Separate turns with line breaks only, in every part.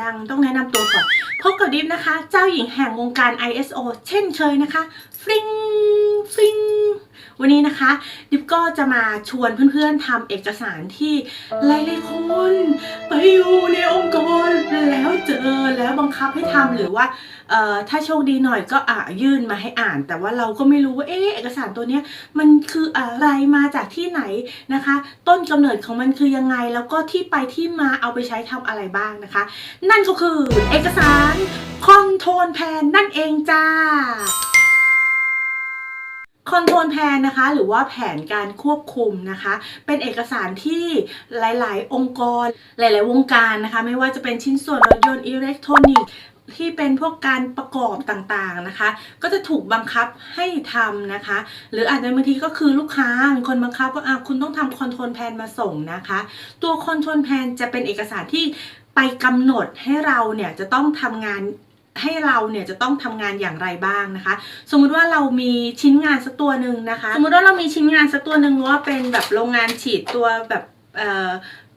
ยังต้องแนะนำตัวก่อน พบกับดิฟนะคะ เจ้าหญิงแห่งวงการ ISO เช่นเคยนะคะ ฟริงฟริง วันนี้นะคะ ดิฟก็จะมาชวนเพื่อนๆทำเอกสารที่หลายๆคนไปอยู่ในองค์กรแล้วเจอแล้วบังคับให้ทำหรือว่าถ้าโชคดีหน่อยก็อะยื่นมาให้อ่าน แต่ว่าเราก็ไม่รู้ว่าเอ๊เอกสารตัวนี้มันคืออะไรมาจากที่ไหนนะคะ ต้นกำเนิดของมันคือยังไงแล้วก็ที่ไปที่มาเอาไปใช้ทำอะไรบ้างนะคะ นั่นก็คือเอกสารคอนโทรลแพนนั่นเองจ้า อนโทรลแพนนะคะ หรือว่าแผนการควบคุมนะคะ เป็นเอกสารที่หลาย ๆ องค์กร หลาย ๆ วงการนะคะ ไม่ว่าจะเป็นชิ้นส่วนรถยนต์อิเล็กทรอนิกส์ที่เป็นพวกการประกอบต่างๆนะคะ ก็จะถูกบังคับให้ทำนะคะ หรืออาจจะบางทีก็คือลูกค้าเป็นคนบังคับว่าคุณต้องทำคอนโทรลแพนมาส่งนะคะ ตัวคอนโทรลแพนจะเป็นเอกสารที่ไปกำหนดให้เราเนี่ยจะต้องทำงาน ให้เราเนี่ยจะต้องทำงานอย่างไรบ้างนะคะ สมมุติว่าเรามีชิ้นงานสักตัวหนึ่งนะคะ สมมุติว่าเรามีชิ้นงานสักตัวหนึ่งว่าเป็นแบบโรงงานฉีดตัวแบบ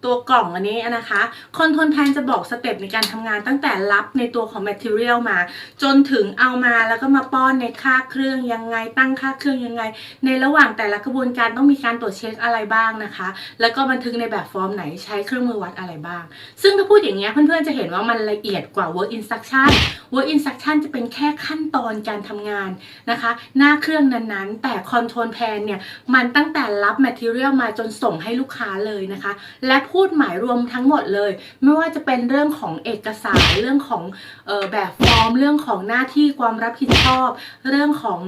ตัวกล่องอันนี้นะคะคอนโทรลแพนจะบอกสเต็ปในการทำงานตั้งแต่รับในตัวของ Material มา จนถึงเอามาแล้วก็มาป้อนในค่าเครื่องยังไง ตั้งค่าเครื่องยังไง ในระหว่างแต่ละกระบวนการต้องมีการตรวจเช็คอะไรบ้างนะคะ แล้วก็บันทึกในแบบฟอร์มไหนใช้เครื่องมือวัดอะไรบ้าง ซึ่งถ้าพูดอย่างเงี้ยเพื่อนๆจะเห็นว่ามันละเอียดกว่า work instruction work instruction จะเป็นแค่ขั้นตอนการทำงานนะคะ หน้าเครื่องนั้นๆ แต่ control plan เนี่ยมันตั้งแต่รับ material มาจนส่งให้ลูกค้าเลยนะคะ และพูดหมายรวมทั้งหมดเลย ไม่ว่าจะเป็นเรื่องของเอกสารเรื่องของออแบบฟอร์ม เรื่องของหน้าที่ความรับผิดชอบ เรื่องของ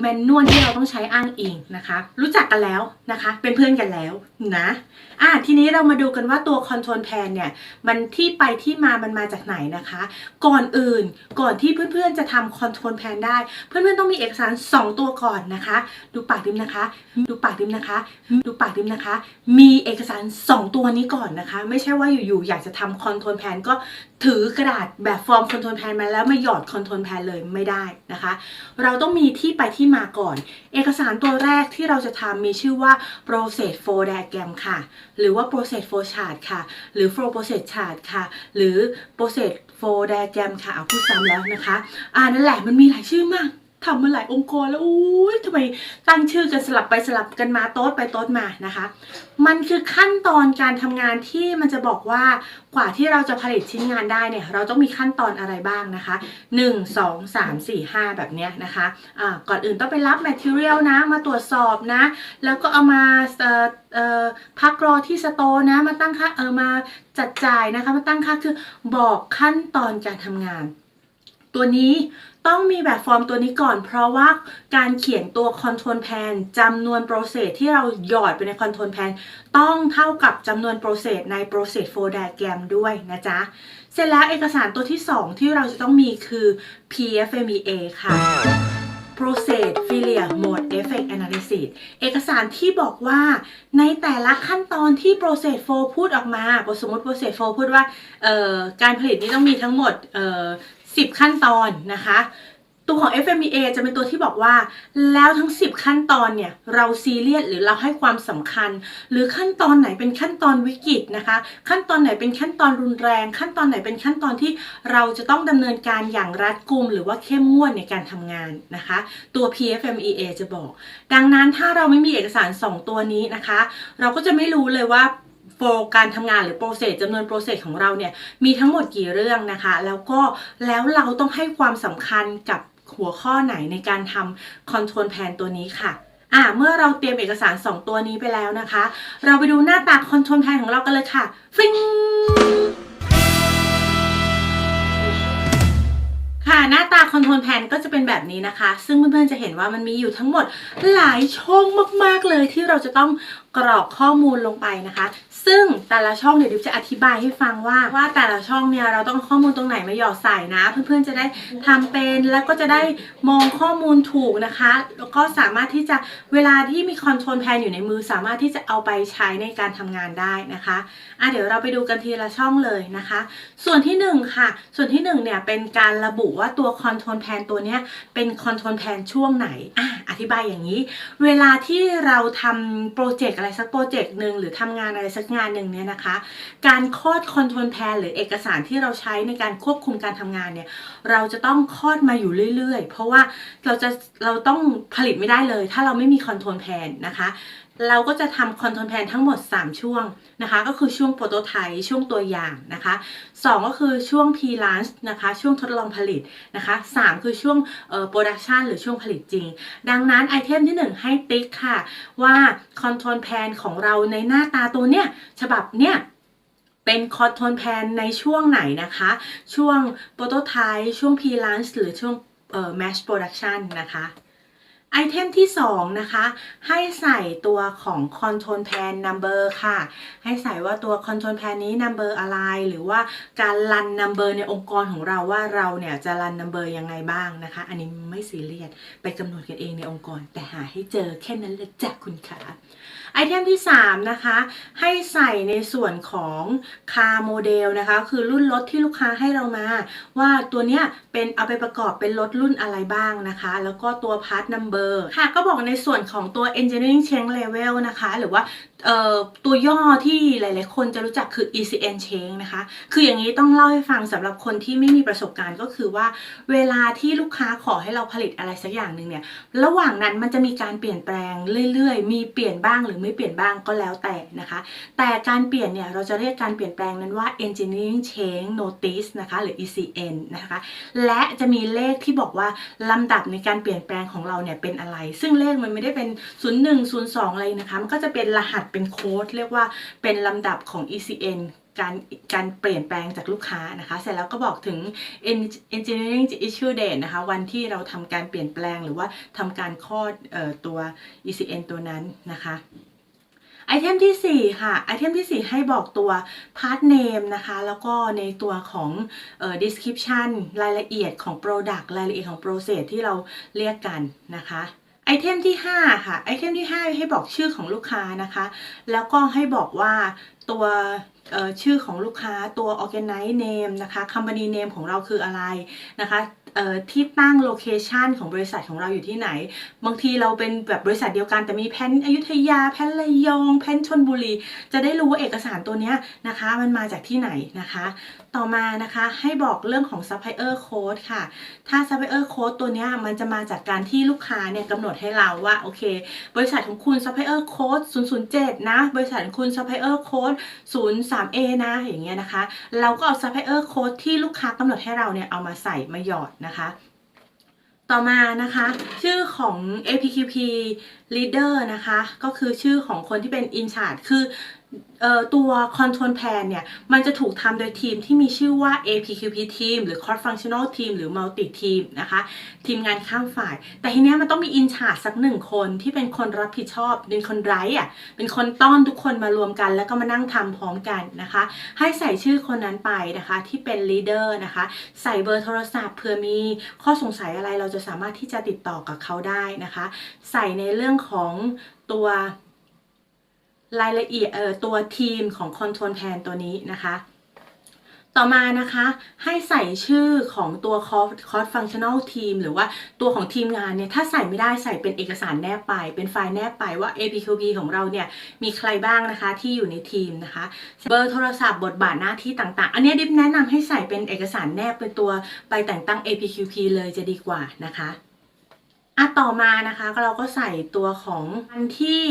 แมนนวลที่เราต้องใช้อ้างอิงนะคะ รู้จักกันแล้วนะคะ เป็นเพื่อนกันแล้วนะอะทีนี้เรามาดูกันว่าตัวคอนโทรลแพนเนี่ยมันที่ไปที่มามันมาจากไหนนะคะ ก่อนอื่นก่อนที่เพื่อนๆจะทำคอนโทรลแพนได้ เพื่อนๆต้องมีเอกสาร 2 ตัวก่อนนะคะ ดูปากดิมนะคะ ดูปากดิมนะคะ ดูปากดิมนะคะ มีเอกสาร 2 ตัวนี้ก่อนนะคะ ไม่ใช่ว่าอยู่ๆอยากจะทำคอนโทรลแพนก็ถือกระดาษแบบฟอร์มคอนโทรลแพนมาแล้วมาหยอดคอนโทรลแพนเลยไม่ได้นะคะ เราต้องมีที่ไปที่มาก่อน เอกสารตัวแรกที่เราจะทำมีชื่อว่า process flow diagram ค่ะ หรือว่า process flow chart ค่ะ หรือ flow process chart ค่ะ หรือ process flow diagram ค่ะ เอาพูดซ้ำแล้วนะคะ อ่านั่นแหละมันมีหลายชื่อมาก ทำมาหลายองค์กรแล้วอุ้ยทำไมตั้งชื่อกันสลับไปสลับกันมาโต๊ดไปโต๊ดมานะคะ มันคือขั้นตอนการทำงานที่มันจะบอกว่ากว่าที่เราจะผลิตชิ้นงานได้เนี่ยเราต้องมีขั้นตอนอะไรบ้างนะคะ 1 2 3 4 5 แบบเนี้ยนะคะอ่าก่อนอื่นต้องไปรับ material นะมาตรวจสอบนะ แล้วก็เอามาอ่อเอ่อพักรอที่สโตร์นะมาตั้งค่าเออมาจัดจ่ายนะคะมาตั้งค่าคือบอกขั้นตอนการทำงาน ตัวนี้ต้องมีแบบฟอร์มตัวนี้ก่อน เพราะว่าการเขียนตัว control plan จำนวน process ที่เราหยอดไปใน control plan ต้องเท่ากับจำนวน process ใน process flow diagram ด้วยนะจ๊ะ เสร็จแล้วเอกสารตัวที่ 2 ที่เราจะต้องมีคือ PFMEA ค่ะ Process Failure Mode Effect Analysis เอกสารที่บอกว่าในแต่ละขั้นตอนที่ Process Flow พูดออกมา สมมติ Process Flow พูดว่าการผลิตนี้ต้องมีทั้งหมด 10 ขั้นตอนนะคะ ตัวของ FMEA จะเป็นตัวที่บอกว่า แล้วทั้ง 10 ขั้นตอนเนี่ย เราซีเรียสหรือเราให้ความสำคัญ หรือขั้นตอนไหนเป็นขั้นตอนวิกฤตนะคะ ขั้นตอนไหนเป็นขั้นตอนรุนแรง ขั้นตอนไหนเป็นขั้นตอนที่เราจะต้องดำเนินการอย่างรัดกุม หรือว่าเข้มงวดในการทำงานนะคะ ตัว PFMEA จะบอก ดังนั้นถ้าเราไม่มีเอกสาร 2 ตัวนี้นะคะ เราก็จะไม่รู้เลยว่า โฟการทำงานหรือโปรเซสจำนวนโปรเซสของเราเนี่ยมีทั้งหมดกี่เรื่องนะคะ แล้วก็แล้วเราต้องให้ความสำคัญกับหัวข้อไหนในการทำคอนโทรลแพนตัวนี้ค่ะอ่าเมื่อเราเตรียมเอกสาร 2 ตัวนี้ไปแล้วนะคะ เราไปดูหน้าตาคอนโทรลแพนของเรากันเลยค่ะฟิงค่ะหน้าตาคอนโทรลแพนก็จะเป็นแบบนี้นะคะ ซึ่งเพื่อนๆจะเห็นว่ามันมีอยู่ทั้งหมดหลายช่องมากๆเลยที่เราจะต้อง กรอกข้อมูลลงไปนะคะ ซึ่งแต่ละช่องเดี๋ยวดิบจะอธิบายให้ฟังว่าว่าแต่ละช่องเนี่ยเราต้องข้อมูลตรงไหนมาหยอดใส่นะ เพื่อนๆจะได้ทำเป็นแล้วก็จะได้มองข้อมูลถูกนะคะ แล้วก็สามารถที่จะเวลาที่มีคอนโทรลแพนอยู่ในมือ สามารถที่จะเอาไปใช้ในการทำงานได้นะคะอะเดี๋ยวเราไปดูกันทีละช่องเลยนะคะ ส่วนที่หนึ่งค่ะ ส่วนที่หนึ่งเนี่ยเป็นการระบุว่าตัวคอนโทรลแพนตัวเนี้ยเป็นคอนโทรลแพนช่วงไหนอะอธิบายอย่างนี้ เวลาที่เราทำโปรเจกต์อะไรอะไรสักโปรเจกต์หนึ่งหรือทำงานอะไรสักงานหนึ่งเนี่ยนะคะ การคลอดคอนโทรลแพนหรือเอกสารที่เราใช้ในการควบคุมการทำงานเนี่ยเราจะต้องคลอดมาอยู่เรื่อยๆ เพราะว่าเราจะเราต้องผลิตไม่ได้เลย ถ้าเราไม่มีคอนโทรลแพนนะคะ เราก็จะทำคอนโทรลแพนทั้งหมด 3 ช่วงนะคะ ก็คือช่วงโปรโตไทป์ช่วงตัวอย่างนะคะ 2 ก็คือช่วง pre launch นะคะ ช่วงทดลองผลิตนะคะ 3 คือช่วงเอ่อ production หรือช่วงผลิตจริง ดังนั้นไอเทมที่ 1 ให้ติ๊กค่ะ ว่าคอนโทรลแพนของเราในหน้าตาตัวเนี้ยฉบับเนี้ยเป็นคอนโทรลแพนในช่วงไหนนะคะ ช่วงโปรโตไทป์ช่วง pre launch หรือช่วงเอ่อ mass production นะคะ ไอเทมที่ 2 นะคะ ให้ใส่ตัวของ Control Pan Number ค่ะ ให้ใส่ว่าตัว Control Pan นี้ Number อะไร หรือว่าการรัน Number ในองค์กรของเราว่าเราเนี่ยจะรัน Number ยังไงบ้างนะคะ อันนี้ไม่ซีเรียสไปกำหนดกันเองในองค์กร แต่หาให้เจอแค่นั้นแหละจ้ะคุณค่า ไอเทมที่ 3 นะคะ ให้ใส่ในส่วนของคาร์โมเดลนะคะ คือรุ่นรถที่ลูกค้าให้เรามา ว่าตัวเนี้ยเป็นเอาไปประกอบเป็นรถรุ่นอะไรบ้างนะคะ แล้วก็ตัวพาร์ทนัมเบอร์ค่ะก็บอกในส่วนของตัว engineering change level นะคะ หรือว่าตัวย่อที่หลาย ๆ คนจะรู้จักคือ ECN change นะคะ คืออย่างนี้ต้องเล่าให้ฟังสำหรับคนที่ไม่มีประสบการณ์ก็คือว่า เวลาที่ลูกค้าขอให้เราผลิตอะไรสักอย่างหนึ่งเนี่ย ระหว่างนั้นมันจะมีการเปลี่ยนแปลงเรื่อย ๆ มีเปลี่ยนบ้างหรือไม่เปลี่ยนบ้างก็แล้วแต่นะคะ แต่การเปลี่ยนเนี่ยเราจะเรียกการเปลี่ยนแปลงนั้นว่า engineering change notice นะคะหรือ ECN นะคะ และจะมีเลขที่บอกว่าลำดับในการเปลี่ยนแปลงของเราเนี่ยเป็นอะไร ซึ่งเลขมันไม่ได้เป็น 01 02 อะไรนะคะ มันก็จะเป็นรหัสเป็นโค้ดเรียกว่าเป็นลำดับของ ECN การการเปลี่ยนแปลงจากลูกค้านะคะ เสร็จแล้วก็บอกถึง Engineering issue date นะคะ วันที่เราทำการเปลี่ยนแปลงหรือว่าทำการคลอดออตัว ECN ตัวนั้นนะคะไอเทมที่ 4 ค่ะ ไอเทมที่ 4 ให้บอกตัว part name นะคะ แล้วก็ในตัวของเอ่อ description รายละเอียดของ product รายละเอียดของ process ที่เราเรียกกันนะคะ ไอเทมที่ 5 ค่ะไอเทมที่ 5 ให้บอกชื่อของลูกค้านะคะ แล้วก็ให้บอกว่าตัวชื่อของลูกค้าตัว organize name นะคะ company name ของเราคืออะไรนะคะ ที่ตั้งโลเคชันของบริษัทของเราอยู่ที่ไหน บางทีเราเป็นแบบบริษัทเดียวกันแต่มีแพนอยุธยา แพนระยอง แพนชนบุรี จะได้รู้ว่าเอกสารตัวนี้นะคะ มันมาจากที่ไหนนะคะ ต่อมานะคะให้บอกเรื่องของ supplier code ค่ะ ถ้า supplier code ตัวนี้มันจะมาจากการที่ลูกค้าเนี่ยกำหนดให้เราว่า โอเค บริษัทของคุณ supplier code 007 นะ บริษัทของคุณ supplier code 03A นะ อย่างเงี้ยนะคะ เราก็เอา supplier code ที่ลูกค้ากำหนดให้เราเนี่ยเอามาใส่มาหยอดนะคะ ต่อมานะคะ ชื่อของ APQP leader นะคะ ก็คือชื่อของคนที่เป็น in charge คือ ตัว control plan เนี่ย มันจะถูกทำโดยทีมที่มีชื่อว่า APQP team หรือ cross functional team หรือ multi team นะคะ ทีมงานข้ามฝ่าย แต่ทีเนี้ยมันต้องมี in charge สักหนึ่งคนที่เป็นคนรับผิดชอบ เป็นคนไร้อะเป็นคนต้อนทุกคนมารวมกัน แล้วก็มานั่งทำพร้อมกันนะคะ ให้ใส่ชื่อคนนั้นไปนะคะ ที่เป็น leader นะคะ ใส่เบอร์โทรศัพท์เผื่อมีข้อสงสัยอะไรเราจะสามารถที่จะติดต่อกับเขาได้นะคะ ใส่ในเรื่องของตัว รายละเอียดเอ่อตัวทีมของ Control Plan ตัวนี้นะคะ ต่อมานะคะให้ใส่ชื่อของตัว Cross Cross Functional Team หรือว่าตัวของทีมงานเนี่ย ถ้าใส่ไม่ได้ใส่เป็นเอกสารแนบไป เป็นไฟล์แนบไปว่า APQP ของเราเนี่ย มีใครบ้างนะคะที่อยู่ในทีมนะคะ เบอร์โทรศัพท์บทบาทหน้าที่ต่างๆ อันนี้ดิฟแนะนำให้ใส่เป็นเอกสารแนบเป็นตัวไปแต่งตั้ง APQP เลยจะดีกว่านะคะอะต่อมานะคะเราก็ใส่ตัวของวันที่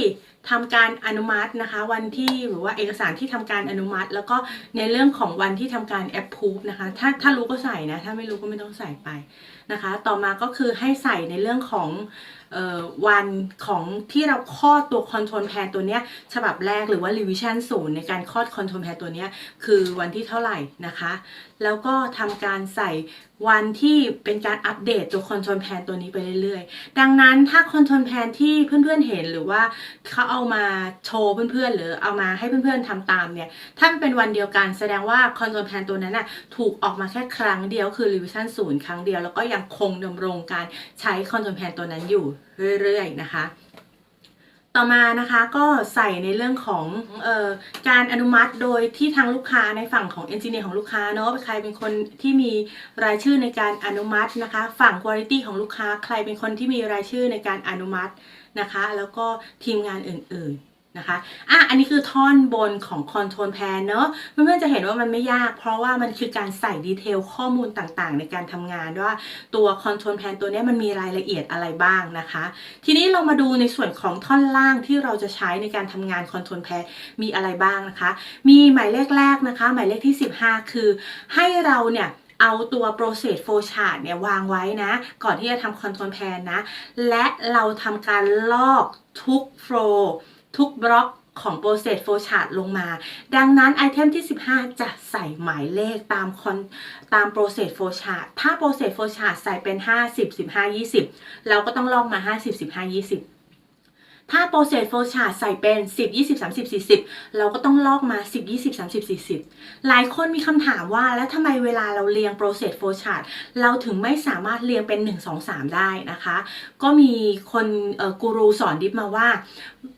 ทำการอนุมัตินะคะ วันที่หรือว่าเอกสารที่ทำการอนุมัติ แล้วก็ในเรื่องของวันที่ทำการ approve นะคะถ้าถ้ารู้ก็ใส่นะถ้าไม่รู้ก็ไม่ต้องใส่ไปนะคะ ต่อมาก็คือให้ใส่ในเรื่องของเอ่อวันของที่เราคลอดตัว control plan ตัวเนี้ยฉบับแรกหรือว่า revision ศูนย์ในการคลอด control plan ตัวเนี้ยคือวันที่เท่าไหร่นะคะ แล้วก็ทำการใส่วันที่เป็นการอัปเดตตัว control plan ตัวนี้ไปเรื่อยๆ ดังนั้นถ้า control plan ที่เพื่อนๆเห็นหรือว่าเขาเอามาโชว์เพื่อนๆ หรือเอามาให้เพื่อนๆทำตามเนี่ย ถ้ามันเป็นวันเดียวกันแสดงว่า control plan ตัวนั้นน่ะถูกออกมาแค่ครั้งเดียวคือ revision ศูนย์ครั้งเดียว แล้วก็ยังคงดำรงการใช้ control plan ตัวนั้นอยู่เรื่อยๆนะคะต่อมานะคะก็ใส่ในเรื่องของออการอนุมัติโดยที่ทางลูกค้าในฝั่งของเอนจิเนียร์ของลูกค้าเนาะใครเป็นคนที่มีรายชื่อในการอนุมัตินะคะ ฝั่งคุณภาพของลูกค้า ใครเป็นคนที่มีรายชื่อในการอนุมัติ นะคะ แล้วก็ทีมงานอื่นๆนะคะอะอันนี้คือท่อนบนของคอนโทรลแพนเนอะเพื่อนๆจะเห็นว่ามันไม่ยาก เพราะว่ามันคือการใส่ดีเทลข้อมูลต่างๆ ในการทำงานว่าตัวคอนโทรลแพนตัวนี้มันมีรายละเอียดอะไรบ้างนะคะ ทีนี้เรามาดูในส่วนของท่อนล่างที่เราจะใช้ในการทำงานคอนโทรลแพนมีอะไรบ้างนะคะ มีหมายเลขแรกนะคะ หมายเลขที่ 15 คือให้เราเนี่ย เอาตัว process flow chart เนี่ยวางไว้นะ ก่อนที่จะทำ control plan นะ และเราทำการลอกทุก flow ทุกบล็อกของ process flow chart ลงมา ดังนั้นไอเทมที่ 15 จะใส่หมายเลขตามคอนตาม process flow chart ถ้า process flow chart ใส่เป็น 50 15 20 เราก็ต้องลอกมา 50 15 20 ถ้า process flow chart ใส่เป็น 10 20 30 40 เราก็ต้องลอกมา 10 20 30 40 หลายคนมีคำถามว่าแล้วทำไมเวลาเราเรียง process flow chart เราถึงไม่สามารถเรียงเป็น 1 2 3 ได้นะคะ ก็มีคนกูรูสอนดิฟมาว่า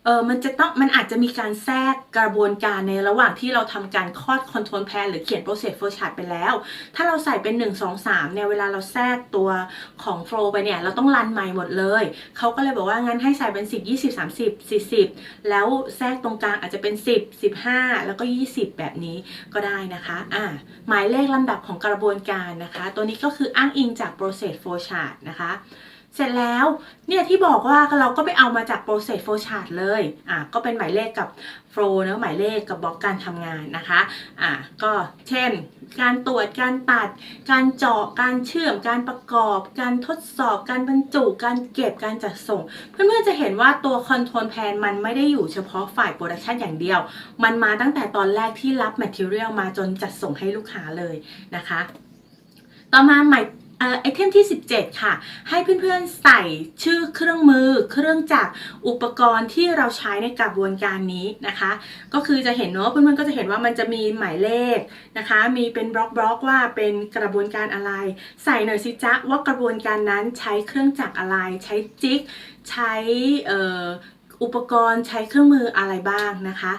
เออมันจะต้องมันอาจจะมีการแทรกกระบวนการในระหว่างที่เราทำการคลอด control plan หรือเขียน process flow chart ไปแล้ว ถ้าเราใส่เป็น 1 2 3เนี่ยเวลาเราแทรกตัวของ flow ไปเนี่ยเราต้องรันใหม่หมดเลย เขาก็เลยบอกว่างั้นให้ใส่เป็น 10 20 30 40 แล้วแทรกตรงกลางอาจจะเป็น 10 15 แล้วก็ 20 แบบนี้ก็ได้นะคะอ่าหมายเลขลำดับของกระบวนการนะคะ ตัวนี้ก็คืออ้างอิงจาก process flow chart นะคะ เสร็จแล้วเนี่ยที่บอกว่าเราก็ไปเอามาจาก process flow chart เลยอะก็เป็นหมายเลขกับ flow เนะหมายเลขกับบล็อกการทำงานนะคะอะก็เช่น การตรวจการตัด การเจาะการเชื่อม การประกอบ การทดสอบ การบรรจุ การเก็บการจัดส่ง เพื่อนๆจะเห็นว่าตัว control plan มันไม่ได้อยู่เฉพาะฝ่าย production อย่างเดียว มันมาตั้งแต่ตอนแรกที่รับ material มาจนจัดส่งให้ลูกค้าเลยนะคะ ต่อมาหมาย ไอเทมที่ 17 ค่ะ ให้เพื่อนๆใส่ชื่อเครื่องมือ เครื่องจักรอุปกรณ์ที่เราใช้ในกระบวนการนี้นะคะ ก็คือจะเห็นเนาะเพื่อนๆก็จะเห็นว่ามันจะมีหมายเลขนะคะ มีเป็นบล็อกบล็อกว่าเป็นกระบวนการอะไร ใส่หน่อยสิจ๊ะว่ากระบวนการนั้นใช้เครื่องจักรอะไร ใช้จิ๊กใช้อุปกรณ์ใช้เครื่องมืออะไรบ้างนะคะ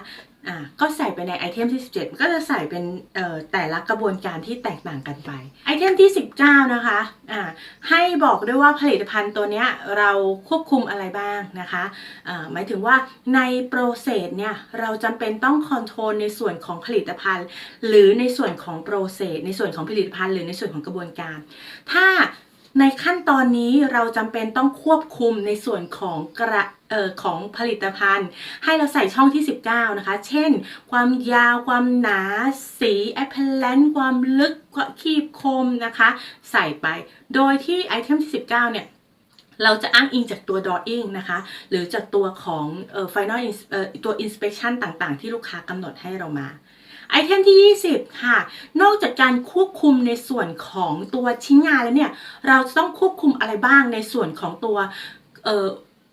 อ่าก็ใส่ไปในไอเทมที่ 17 ก็จะใส่เป็นเอ่อแต่ละกระบวนการที่แตกต่างกันไป ไอเทมที่ 19 นะคะอ่าให้บอกด้วยว่าผลิตภัณฑ์ตัวเนี้ยเราควบคุมอะไรบ้างนะคะอ่าหมายถึงว่าในโปรเซสเนี่ยเราจำเป็นต้องคอนโทรลในส่วนของผลิตภัณฑ์ หรือในส่วนของโปรเซสในส่วนของผลิตภัณฑ์ หรือในส่วนของกระบวนการ ถ้า ในขั้นตอนนี้เราจำเป็นต้องควบคุมในส่วนของกระเออของผลิตภัณฑ์ ให้เราใส่ช่องที่ 19 นะคะ เช่น ความยาวความหนา สีแอปเปิลเลนความลึกคีบคมนะคะ ใส่ไป โดยที่ไอเทมที่ 19 เนี่ยเราจะอ้างอิงจากตัว drawing นะคะ หรือจากตัวของเอ่อ final ins- เออตัว inspection ต่างๆ ที่ลูกค้ากำหนดให้เรามา ไอเทมที่ 20 ค่ะ นอกจากการควบคุมในส่วนของตัวชิ้นงานแล้วเนี่ย เราจะต้องควบคุมอะไรบ้างในส่วนของตัวเอ่อ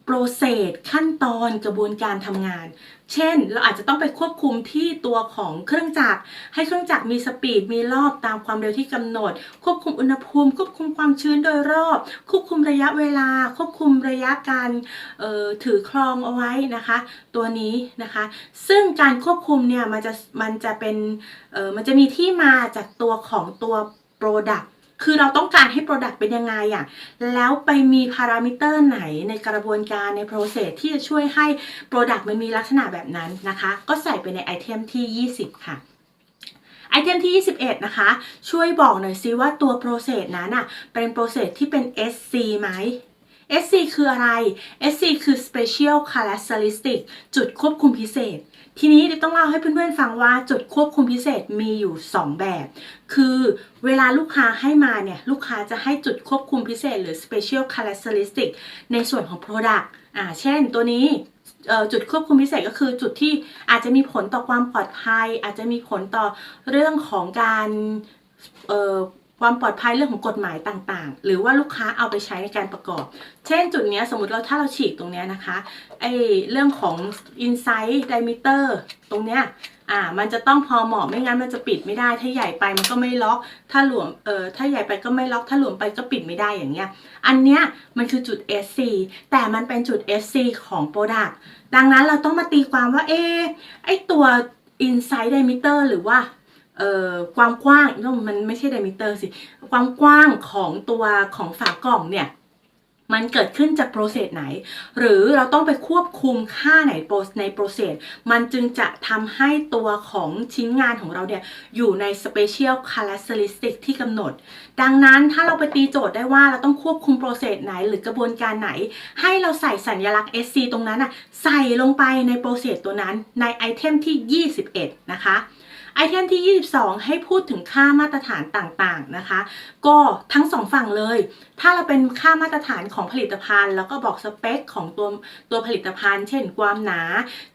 โปรเซสขั้นตอนกระบวนการทำงาน เช่น เราอาจจะต้องไปควบคุมที่ตัวของเครื่องจักร ให้เครื่องจักรมีสปีด มีรอบตามความเร็วที่กำหนด ควบคุมอุณหภูมิ ควบคุมความชื้นโดยรอบ ควบคุมระยะเวลา ควบคุมระยะการออถือครองเอาไว้นะคะ ตัวนี้นะคะ ซึ่งการควบคุมเนี่ยมันจะมันจะเป็นออมันจะมีที่มาจากตัวของตัว Product คือเราต้องการให้ Product เป็นยังไงอะ่ะแล้วไปมีพารามิเตอร์ไหนในกระบวนการใน process ที่จะช่วยให้ Product มันมีลักษณะแบบนั้นนะคะ ก็ใส่ไปในไอเทมที่ 20 ค่ะไอเทมที่ 21 นะคะ ช่วยบอกหน่อยซิว่าตัว process นั้นอะเป็น process ที่เป็น SC ไหม SC คืออะไร SC คือ Special Characteristic จุดควบคุมพิเศษ ทีนี้เดี๋ยวต้องเล่าให้เพื่อนๆฟังว่าจุดควบคุมพิเศษมีอยู่ 2 แบบ คือเวลาลูกค้าให้มาเนี่ย ลูกค้าจะให้จุดควบคุมพิเศษหรือ Special Characteristic ในส่วนของ Product อ่า เช่นตัวนี้จุดควบคุมพิเศษก็คือจุดที่อาจจะมีผลต่อความปลอดภัย อาจจะมีผลต่อเรื่องของการ ความปลอดภัยเรื่องของกฎหมายต่างๆ หรือว่าลูกค้าเอาไปใช้ในการประกอบ เช่นจุดนี้สมมติเราถ้าเราฉีกตรงนี้นะคะไอเรื่องของ insight diameter ตรงเนี้ยอ่ามันจะต้องพอเหมาะไม่งั้นมันจะปิดไม่ได้ ถ้าใหญ่ไปมันก็ไม่ล็อก ถ้าหลวมเออถ้าใหญ่ไปก็ไม่ล็อก ถ้าหลวมไปก็ปิดไม่ได้อย่างเงี้ย อันเนี้ยมันคือจุด SC แต่มันเป็นจุด SC ของ Product ดังนั้นเราต้องมาตีความว่าเอไอตัว inside diameter หรือว่า ความกว้างมันไม่ใช่ diameter สิ ความกว้างของตัวของฝากล่องเนี่ยมันเกิดขึ้นจากโปรเซสไหน หรือเราต้องไปควบคุมค่าไหนโปรในโปรเซส มันจึงจะทำให้ตัวของชิ้นงานของเราเนี่ย อยู่ใน Special Characteristic ที่กำหนด ดังนั้นถ้าเราไปตีโจทย์ได้ว่าเราต้องควบคุมโปรเซสไหนหรือกระบวนการไหน ให้เราใส่สัญลักษณ์ SC ตรงนั้นอะใส่ลงไปในโปรเซสตัวนั้นในไอเทมที่ 21 นะคะ ไอเทมที่ 22 ให้พูดถึงค่ามาตรฐานต่างๆนะคะ ก็ทั้งสองฝั่งเลย ถ้าเราเป็นค่ามาตรฐานของผลิตภัณฑ์ แล้วก็บอกสเปคของตัวตัวผลิตภัณฑ์ เช่นความหนา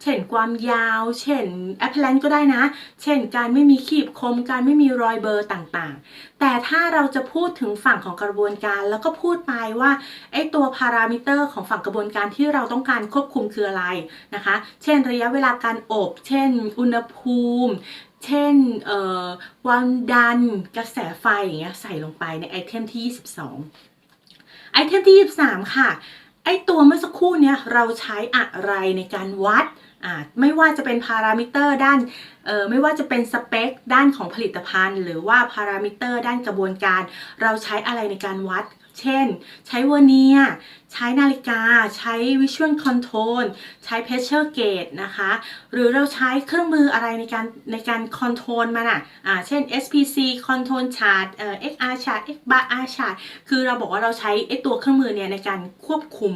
เช่นความยาว เช่นแอปเปิลนก็ได้นะ เช่น การไม่มีขีบคม การไม่มีรอยเบอร์ต่างๆ แต่ถ้าเราจะพูดถึงฝั่งของกระบวนการแล้วก็พูดไปว่าไอตัวพารามิเตอร์ของฝั่งกระบวนการที่เราต้องการควบคุมคืออะไรนะคะ เช่นระยะเวลาการอบ เช่น อุณหภูมิ เช่นความดันกระแสไฟอย่างเงี้ยใส่ลงไปในไอเทมที่ 22 ไอเทมที่ 23 ค่ะ ไอตัวเมื่อสักครู่เนี้ยเราใช้อะไรในการวัดอ่าไม่ว่าจะเป็นพารามิเตอร์ด้านเอ่อไม่ว่าจะเป็นสเปคด้านของผลิตภัณฑ์ หรือว่าพารามิเตอร์ด้านกระบวนการ เราใช้อะไรในการวัด เช่น ใช้เวอร์เนียใช้นาฬิกา ใช้ Visual Control ใช้ Pressure Gauge นะคะ หรือเราใช้เครื่องมืออะไรในการในการคอนโทรลมันอะอ่าเช่น SPC Control Chart เอ่อ XR Chart XBAR Chart คือเราบอกว่าเราใช้ไอ้ตัวเครื่องมือเนี่ยในการควบคุม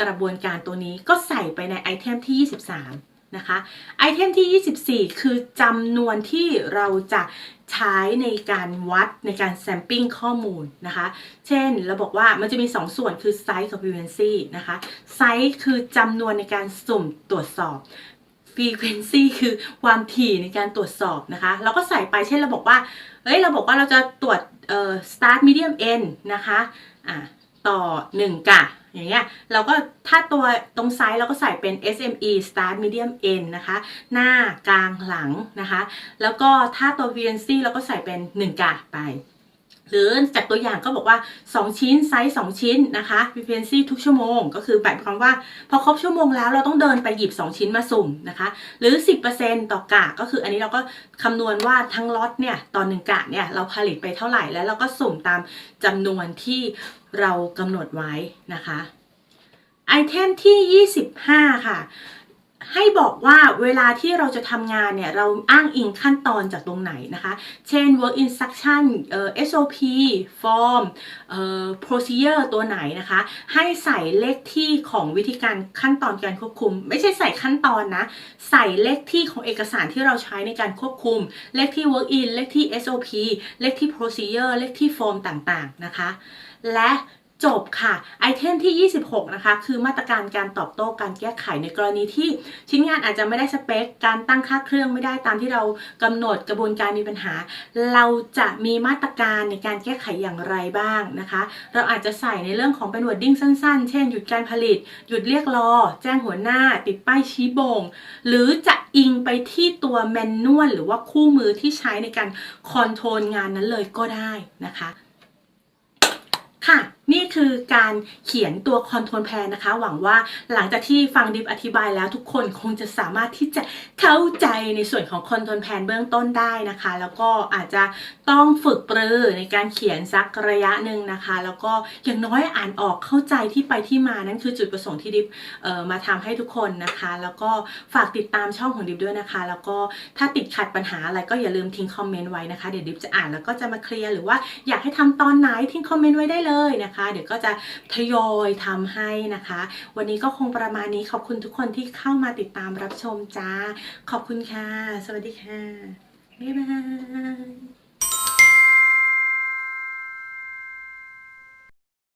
กระบวนการตัวนี้ก็ใส่ไปในไอเทมที่ 23 นะคะไอเทมที่ 24 คือจำนวนที่เราจะใช้ในการวัดในการแซมปิ้งข้อมูลนะคะ เช่นเราบอกว่ามันจะมี 2 ส่วนคือไซส์กับ frequency นะคะไซส์คือจำนวนในการสุ่มตรวจสอบ frequency คือความถี่ในการตรวจสอบนะคะ เราก็ใส่ไปเช่นเราบอกว่าเฮ้ยเราบอกว่าเราจะตรวจเอ่อ start medium n นะคะอะ ต่อ 1 กะ อย่างเงี้ยเราก็ถ้าตัวตรงไซส์เราก็ใส่เป็น SME start medium n นะคะ หน้ากลางหลังนะคะ แล้วก็ถ้าตัว VNC เราก็ใส่เป็น 1 กะไป หรือจากตัวอย่างก็บอกว่า 2 ชิ้นไซส์2ชิ้นนะคะ frequency ทุกชั่วโมง ก็คือแบบความว่า พอครบชั่วโมงแล้วเราต้องเดินไปหยิบ 2 ชิ้นมาสุ่มนะคะ หรือ 10%ต่อกะก็คืออันนี้เราก็คำนวณว่าทั้งล็อตเนี่ยต่อหนึ่งกะเนี่ยเราผลิตไปเท่าไหร่แล้วเราก็สุ่มตามจำนวนที่เรากำหนดไว้นะคะไอเทมที่ 25 ค่ะ ให้บอกว่าเวลาที่เราจะทำงานเนี่ย เราอ้างอิงขั้นตอนจากตรงไหนนะคะ เช่น work instruction เอ่อ SOP form เอ่อ procedure ตัวไหนนะคะ ให้ใส่เลขที่ของวิธีการขั้นตอนการควบคุม ไม่ใช่ใส่ขั้นตอนนะ ใส่เลขที่ของเอกสารที่เราใช้ในการควบคุม เลขที่ work in เลขที่ SOP เลขที่ procedure เลขที่ form ต่างๆนะคะ และ จบค่ะไอเทมที่ 26 นะคะ คือมาตรการการตอบโต้การแก้ไขในกรณีที่ชิ้นงานอาจจะไม่ได้สเปค การตั้งค่าเครื่องไม่ได้ตามที่เรากำหนดกระบวนการมีปัญหา เราจะมีมาตรการในการแก้ไขอย่างไรบ้างนะคะ เราอาจจะใส่ในเรื่องของเป็น wording สั้นๆ เช่นหยุดการผลิต หยุดเรียกรอ แจ้งหัวหน้า ติดป้ายชี้บ่ง หรือจะอิงไปที่ตัวแมนนวลหรือว่าคู่มือที่ใช้ในการคอนโทรลงานนั้นเลยก็ได้นะคะ ค่ะ นี่คือการเขียนตัวคอนโทรลแพนนะคะ หวังว่าหลังจากที่ฟังดิฟอธิบายแล้วทุกคนคงจะสามารถที่จะเข้าใจในส่วนของคอนโทรลแพนเบื้องต้นได้นะคะ แล้วก็อาจจะต้องฝึกปรือในการเขียนสักระยะหนึ่งนะคะ แล้วก็อย่างน้อยอ่านออกเข้าใจที่ไปที่มานั่นคือจุดประสงค์ที่ดิฟมาทำให้ทุกคนนะคะ แล้วก็ฝากติดตามช่องของดิฟด้วยนะคะ แล้วก็ถ้าติดขัดปัญหาอะไรก็อย่าลืมทิ้งคอมเมนต์ไว้นะคะเดี๋ยวดิฟจะอ่านแล้วก็จะมาเคลียร์หรือว่าอยากให้ทำตอนไหนทิ้งคอมเมนต์ไว้ได้เลยนะคะเดี๋ยวก็จะทยอยทำให้นะคะ วันนี้ก็คงประมาณนี้ขอบคุณทุกคนที่เข้ามาติดตามรับชมจ้า ขอบคุณค่ะ สวัสดีค่ะบ๊ายบาย